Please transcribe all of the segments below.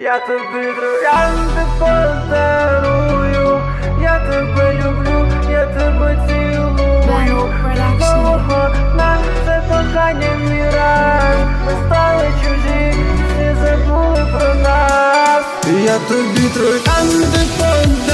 Я тобі троянди подарую, я тебе люблю, я тебе цілую. Довго нам це кохання міраж. Ми стали чужі, всі забули про нас. Я тобі троянди подарую,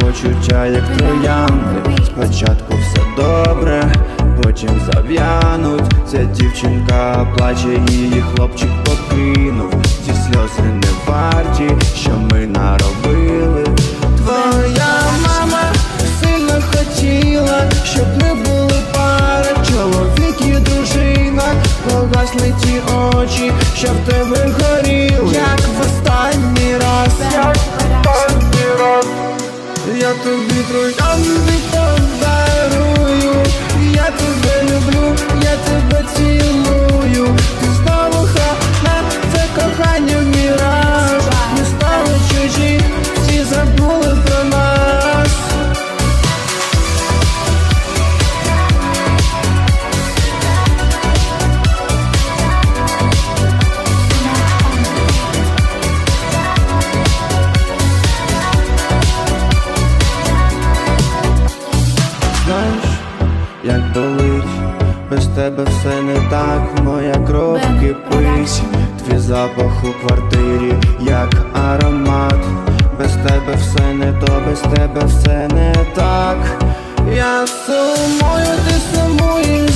почуття, як троянди. Спочатку все добре, потім зав'януть. Ця дівчинка плаче, її хлопчик покинув. Ці сльози не варті, що ми наробили. Твоя мама сильно хотіла, щоб ми були пара Чоловік і дружина, погасли ті очі, що в тебе горіли. Як в останній раз, як я тобі як болить, без тебе все не так, моя кров кипить, твій запах у квартирі, як аромат, без тебе все не то, без тебе все не так. Я сумую, ти сумуєш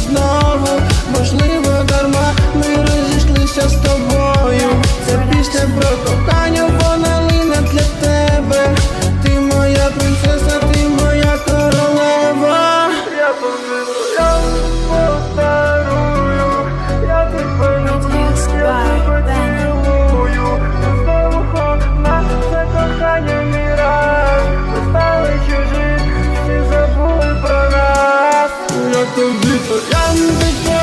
The biệt and anh